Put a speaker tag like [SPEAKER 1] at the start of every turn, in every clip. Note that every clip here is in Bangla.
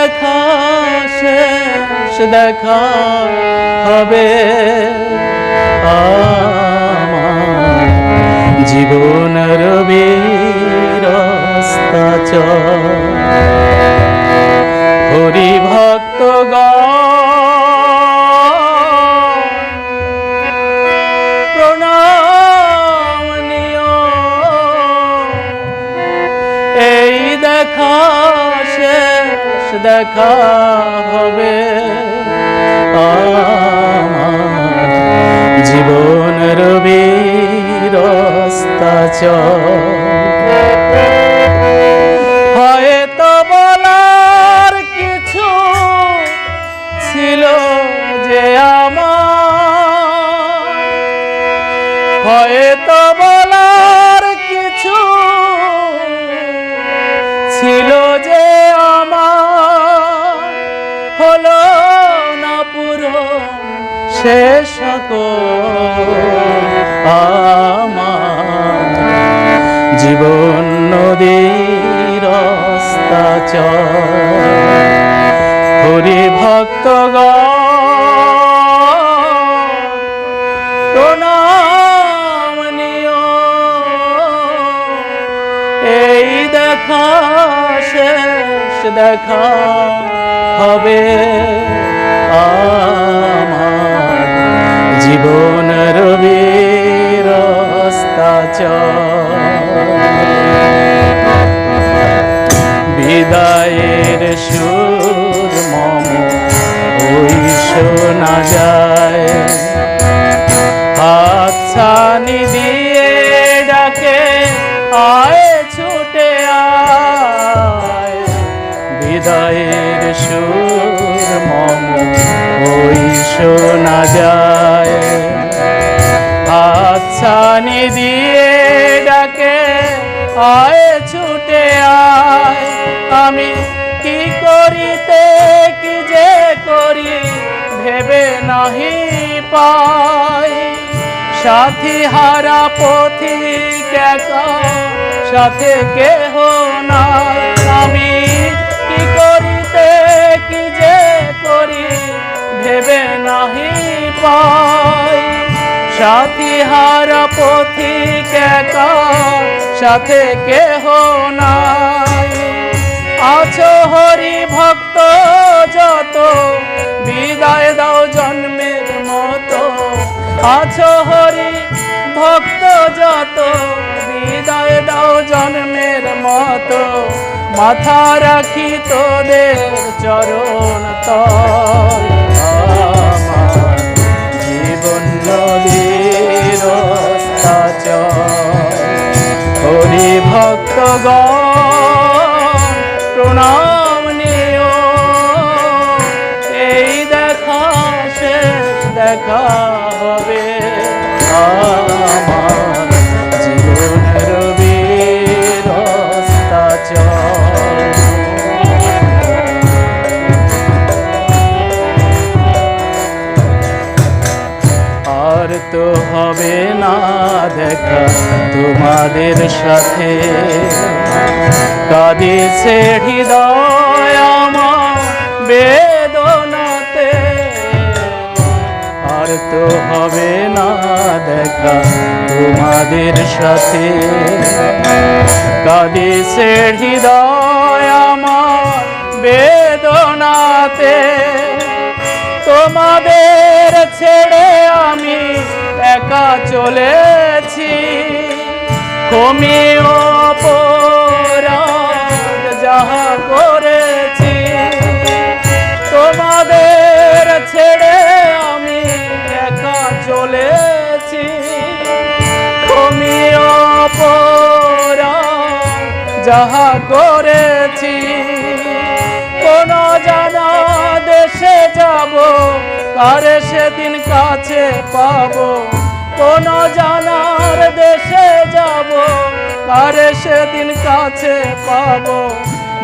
[SPEAKER 1] দেখা শেষ দেখা হবে আমার। জীবনের বীরস্তাচ হরি ভক্ত প্রণাম দেখা হবে জীবন জীবনের রাস্তা হয়তো হরি ভক্ত এই দেখা শেষ দেখা হবে। যায়। হাতছানি দিয়ে ডাকে, আয় ছুটে আয়। বিদায়ের সুর মম, ওই শোনা যায়। হাতছানি দিয়ে ডাকে, আয় ছুটে আয়। আমি ভেবে নাহি পাই। সাথী হারা পথিক সাথে কেহ না আমি কি করিতে, কি যে করি ভেবে নাহি পাই। সাথী হারা পথিক সাথে কেহ নাই। আছো হরি ভক্ত যত, বিদায় আছো হরি, ভক্ত যত বিদায় দাও জন্মের মতো। মাথা রাখি তোদের চরণ তল। জীবন নদীর হরি ভক্ত প্রণাম। দেখা হবে তো হবে না দেখা তোমাদের সাথে। কাঁদিছে হৃদয় আমার বেদনাতে তো হবে না দেখা তোমাদের সাথে। কাঁদিছে হৃদয় আমার বেদনাতে। তোমাদের ছেড়ে আমি একা চলেছি। কমিও যাহা করেছি। কোন জানা দেশে যাব, কারে সেদিন কাছে পাবো? কোন জানার দেশে যাব, কারে সেদিন কাছে পাবো?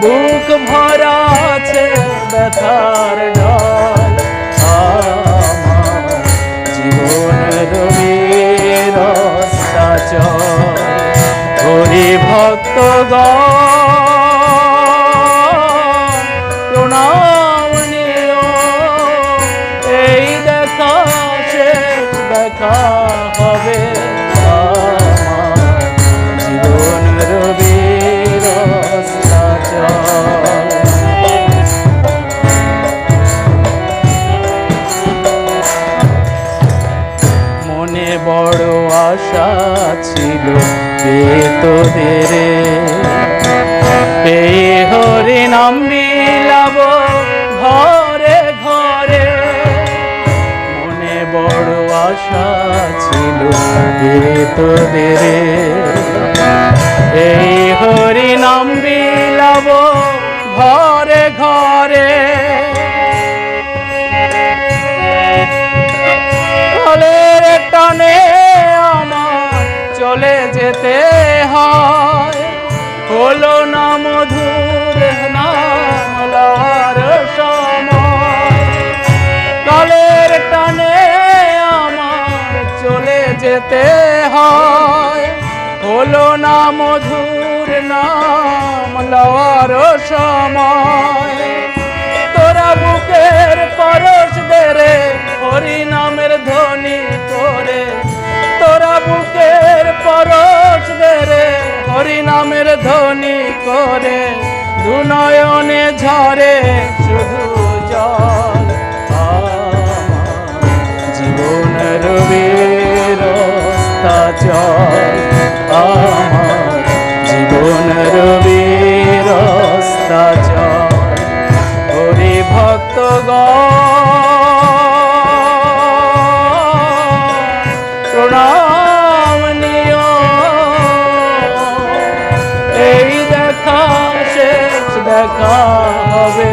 [SPEAKER 1] বুক ভরা আছে ব্যথার ডল হরি এ তোদের। এই হরি নাম বিলাব ঘরে যেতে হয়। হলো না মধুর নাম, লওয়ার সময়। তোরা বুকের পরশ দে রে হরি নামের ধ্বনি করে তোরা বুকের পরশ দে রে হরি নামের ধ্বনি করে। দুনয়নে ঝরে শুধু জল। জীবনের বীরস্তা চল আমার জীবনের বীরস্তা চল নিও। এই দেখা শেষ দেখা হবে।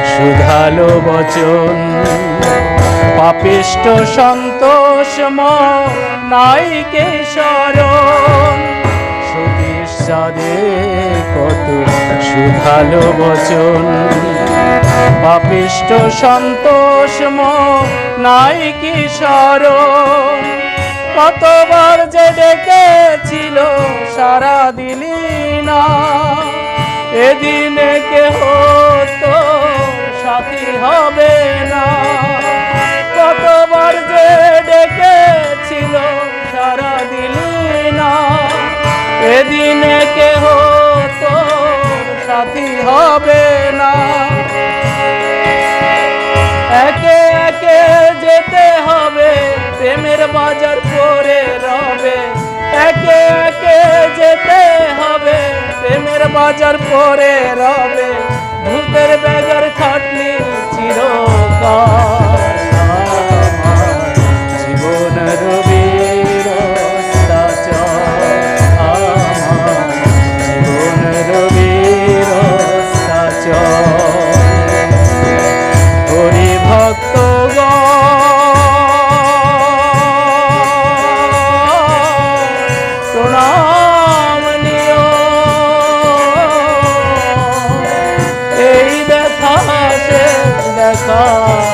[SPEAKER 1] সুধালো বচন। পাপিষ্ট সন্তোষ নাই কে শরণ। সতীশ সাদে কত সুধালো বচন। পাপিষ্ট সন্তোষ নাই কি শরণ। কতবার যে ডেকেছিল সারা দিলি না। এদিনে কেহ হবে না। কতবার যে ডেকেছিল, সারা দিলি না। এদিনে কেহ তো সাথী হবে না। একে একে যেতে হবে, প্রেমের বাজার পরে রবে। একে একে যেতে হবে, প্রেমের বাজার পরে রবে। ভূতের বেগার খাটনি চিরকাল।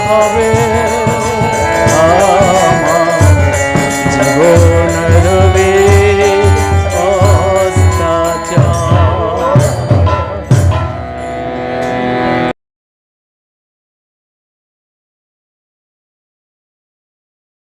[SPEAKER 1] হবে। আমার জীবন